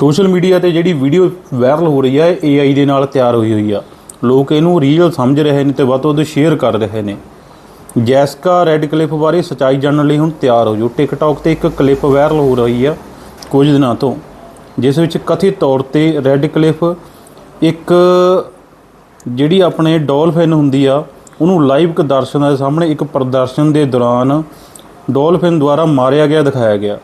Social media ਤੇ ਜਿਹੜੀ video viral ਹੋ ਰਹੀ ਹੈ, ਇਹ AI ਦੇ ਨਾਲ ਤਿਆਰ ਹੋਈ ਹੋਈ ਆ। ਲੋਕ ਇਹਨੂੰ ਰੀਅਲ ਸਮਝ ਰਹੇ ਨੇ ਤੇ ਵੱਧ ਤੋਂ ਵੱਧ ਸ਼ੇਅਰ ਕਰ ਰਹੇ ਨੇ। ਜੈਸਕਾ ਰੈੱਡ ਕਲਿੱਪ ਬਾਰੇ ਸਚਾਈ ਜਾਣਨ ਲਈ ਹੁਣ ਤਿਆਰ ਹੋ ਜੋ ਟਿਕਟੌਕ ਤੇ ਇੱਕ ਕਲਿੱਪ ਵਾਇਰਲ ਹੋ ਰਹੀ ਆ ਕੁਝ ਦਿਨਾਂ ਤੋਂ, ਜਿਸ ਵਿੱਚ ਕਥਿਤ ਤੌਰ ਤੇ ਰੈੱਡ ਕਲਿੱਪ ਇੱਕ ਜਿਹੜੀ ਆਪਣੇ ਡੋਲਫਿਨ ਹੁੰਦੀ ਆ, ਉਹਨੂੰ ਲਾਈਵ ਦਰਸ਼ਕਾਂ ਦੇ ਸਾਹਮਣੇ ਇੱਕ ਪ੍ਰਦਰਸ਼ਨ ਦੇ ਦੌਰਾਨ ਡੋਲਫਿਨ ਦੁਆਰਾ ਮਾਰਿਆ ਗਿਆ, ਦਿਖਾਇਆ ਗਿਆ।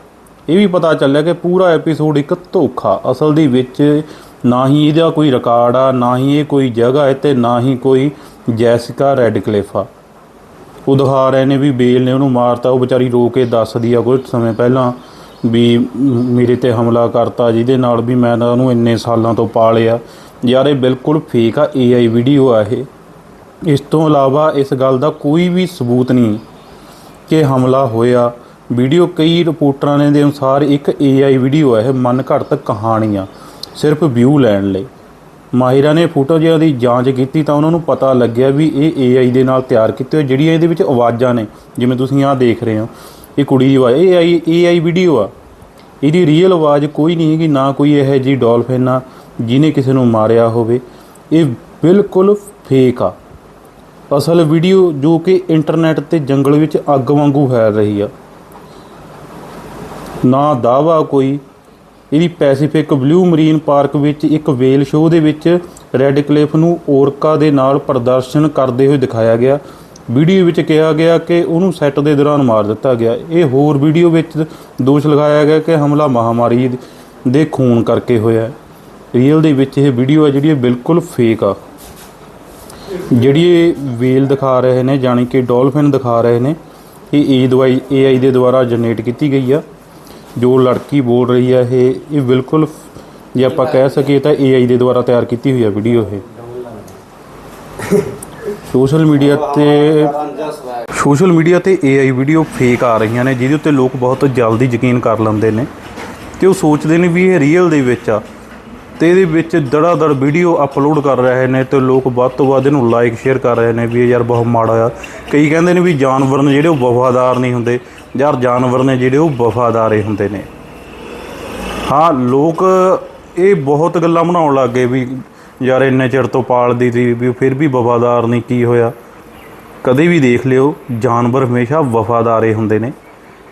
ਇਹ ਵੀ ਪਤਾ ਚੱਲਿਆ ਕਿ ਪੂਰਾ ਐਪੀਸੋਡ ਇੱਕ ਧੋਖਾ। ਅਸਲ ਦੇ ਵਿੱਚ ਨਾ ਹੀ ਇਹਦਾ ਕੋਈ ਰਿਕਾਰਡ ਆ, ਨਾ ਹੀ ਇਹ ਕੋਈ ਜਗ੍ਹਾ ਹੈ ਤੇ ਨਾ ਹੀ ਕੋਈ ਜੈਸਿਕਾ ਰੈਡਕਲਿਫ। ਆ ਉਹ ਦਿਖਾ ਰਹੇ ਨੇ ਵੀ ਬੇਲ ਨੇ ਉਹਨੂੰ ਮਾਰਤਾ, ਉਹ ਵਿਚਾਰੀ ਰੋ ਕੇ ਦੱਸਦੀ ਆ ਕੁਝ ਸਮੇਂ ਪਹਿਲਾਂ ਵੀ ਮੇਰੇ ਤੇ ਹਮਲਾ ਕਰਤਾ, ਜਿਹਦੇ ਨਾਲ ਵੀ ਮੈਂ ਤਾਂ ਉਹਨੂੰ ਇੰਨੇ ਸਾਲਾਂ ਤੋਂ ਪਾਲਿਆ। ਯਾਰ ਇਹ ਬਿਲਕੁਲ ਫੇਕ ਆ AI ਵੀਡੀਓ ਆ ਇਹ। ਇਸ ਤੋਂ ਇਲਾਵਾ ਇਸ ਗੱਲ ਦਾ ਕੋਈ ਵੀ ਸਬੂਤ ਨਹੀਂ ਕਿ ਹਮਲਾ ਹੋਇਆ। ਵੀਡੀਓ ਕਈ ਰਿਪੋਰਟਰਾਂ ਨੇ ਦੇ ਅਨੁਸਾਰ ਇੱਕ AI ਵੀਡੀਓ ਹੈ ਇਹ ਮਨ ਘੜਤ ਕਹਾਣੀਆਂ, ਸਿਰਫ ਵਿਊ ਲੈਣ ਲਈ। ਮਾਹਿਰਾਂ ਨੇ ਫੋਟੋ ਜਿਹਾ ਦੀ ਜਾਂਚ ਕੀਤੀ ਤਾਂ ਉਹਨਾਂ ਨੂੰ ਪਤਾ ਲੱਗਿਆ ਵੀ ਇਹ AI ਦੇ ਨਾਲ ਤਿਆਰ ਕੀਤੇ ਹੋਏ ਜਿਹੜੀਆਂ ਇਹਦੇ ਵਿੱਚ ਆਵਾਜ਼ਾਂ ਨੇ, ਜਿਵੇਂ ਤੁਸੀਂ ਆਹ ਦੇਖ ਰਹੇ ਹੋ। ਇਹ ਕੁੜੀ ਦੀ ਆਵਾਜ਼ ਇਹ AI AI ਵੀਡੀਓ ਆ। ਇਹਦੀ ਰੀਅਲ ਆਵਾਜ਼ ਕੋਈ ਨਹੀਂ ਹੈਗੀ, ਨਾ ਕੋਈ ਇਹ ਜੀ ਡੋਲਫਿਨ ਆ, ਜਿਹਨੇ ਕਿਸੇ ਨੂੰ ਮਾਰਿਆ ਹੋਵੇ। ਇਹ ਬਿਲਕੁਲ ਫੇਕ ਆ। ਅਸਲ ਵੀਡੀਓ ਜੋ ਕਿ ਇੰਟਰਨੈਟ ਤੇ ਜੰਗਲ ਵਿੱਚ ਅੱਗ ਵਾਂਗੂ ਫੈਲ ਰਹੀ ਆ। ਨਾ ਦਾਵਾ ਕੋਈ। ਇਹਦੀ ਪੈਸੀਫਿਕ ਬਲੂ ਮਰੀਨ ਪਾਰਕ ਵਿੱਚ ਇੱਕ ਵੇਲ ਸ਼ੋਅ ਦੇ ਵਿੱਚ ਰੈੱਡ ਕਲਿਫ ਨੂੰ ਔਰਕਾ ਦੇ ਨਾਲ ਪ੍ਰਦਰਸ਼ਨ ਕਰਦੇ ਹੋਏ ਦਿਖਾਇਆ ਗਿਆ। ਵੀਡੀਓ ਵਿੱਚ ਕਿਹਾ ਗਿਆ ਕਿ ਉਹਨੂੰ ਸੈੱਟ ਦੇ ਦੌਰਾਨ ਮਾਰ ਦਿੱਤਾ ਗਿਆ। ਇਹ ਹੋਰ ਵੀਡੀਓ ਵਿੱਚ ਦੋਸ਼ ਲਗਾਇਆ ਗਿਆ ਕਿ ਹਮਲਾ ਮਹਾਮਾਰੀ ਦੇ ਖੂਨ ਕਰਕੇ ਹੋਇਆ ਰੀਅਲ ਦੇ ਵਿੱਚ ਇਹ ਵੀਡੀਓ ਹੈ ਜਿਹੜੀ ਬਿਲਕੁਲ ਫੇਕ ਆ। ਜਿਹੜੀ ਇਹ ਵੇਲ ਦਿਖਾ ਰਹੇ ਨੇ, ਜਾਣੀ ਕਿ ਡੋਲਫਿਨ ਦਿਖਾ ਰਹੇ ਨੇ, ਇਹ ਏ ਦਵਾਈ AI ਦੇ ਦੁਆਰਾ ਜਨਰੇਟ ਕੀਤੀ ਗਈ ਆ। ਜੋ ਲੜਕੀ ਬੋਲ ਰਹੀ ਹੈ ਇਹ ਇਹ ਬਿਲਕੁਲ ਜੇ ਆਪਾਂ ਕਹਿ ਸਕੀਏ ਤਾਂ AI ਦੇ ਦੁਆਰਾ ਤਿਆਰ ਕੀਤੀ ਹੋਈ ਆ ਵੀਡੀਓ ਇਹ। ਸੋਸ਼ਲ ਮੀਡੀਆ ਤੇ ਸੋਸ਼ਲ ਮੀਡੀਆ ਤੇ AI ਵੀਡੀਓ ਫੇਕ ਆ ਰਹੀਆਂ ਨੇ, ਜਿਹਦੇ ਉੱਤੇ ਲੋਕ ਬਹੁਤ ਜਲਦੀ ਯਕੀਨ ਕਰ ਲੈਂਦੇ ਨੇ। ਤੇ ਉਹ ਸੋਚਦੇ ਨੇ ਵੀ ਇਹ ਰੀਅਲ ਦੇ ਵਿੱਚ ਆ। ਤੇ ਇਹਦੇ ਵਿੱਚ ਦੜਾ ਦੜ ਵੀਡੀਓ ਅਪਲੋਡ ਕਰ ਰਹੇ ਨੇ ਤੇ ਲੋਕ ਵੱਧ ਤੋਂ ਵੱਧ ਇਹਨੂੰ ਲਾਈਕ ਸ਼ੇਅਰ ਕਰ ਰਹੇ ਨੇ ਵੀ ਇਹ ਯਾਰ ਬਹੁਤ ਮਾੜਾ ਆ। ਕਈ ਕਹਿੰਦੇ ਨੇ ਵੀ ਜਾਨਵਰ ਨੇ ਜਿਹੜੇ ਉਹ ਵਫਾਦਾਰ ਨਹੀਂ ਹੁੰਦੇ। ਯਾਰ ਜਾਨਵਰ ਨੇ ਜਿਹੜੇ ਉਹ ਵਫ਼ਾਦਾਰੇ ਹੁੰਦੇ ਨੇ। ਹਾਂ, ਲੋਕ ਇਹ ਬਹੁਤ ਗੱਲਾਂ ਬਣਾਉਣ ਲੱਗ ਗਏ ਵੀ ਯਾਰ ਇੰਨੇ ਚਿਰ ਤੋਂ ਪਾਲਦੀ ਸੀ ਵੀ ਫਿਰ ਵੀ ਵਫਾਦਾਰ ਨਹੀਂ ਕੀ ਹੋਇਆ। ਕਦੇ ਵੀ ਦੇਖ ਲਿਓ, ਜਾਨਵਰ ਹਮੇਸ਼ਾ ਵਫਾਦਾਰੇ ਹੁੰਦੇ ਨੇ।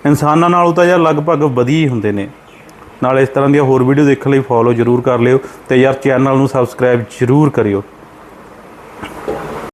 ਇਨਸਾਨਾਂ ਨਾਲੋਂ ਤਾਂ ਯਾਰ ਲਗਭਗ ਵਧੀਆ ਹੀ ਹੁੰਦੇ ਨੇ। ਨਾਲ ਇਸ ਤਰ੍ਹਾਂ ਦੀਆਂ ਹੋਰ ਵੀਡੀਓ ਦੇਖਣ ਲਈ ਫੋਲੋ ਜ਼ਰੂਰ ਕਰ ਲਿਓ ਤੇ ਯਾਰ ਚੈਨਲ ਨੂੰ ਸਬਸਕ੍ਰਾਈਬ ਜ਼ਰੂਰ ਕਰਿਓ।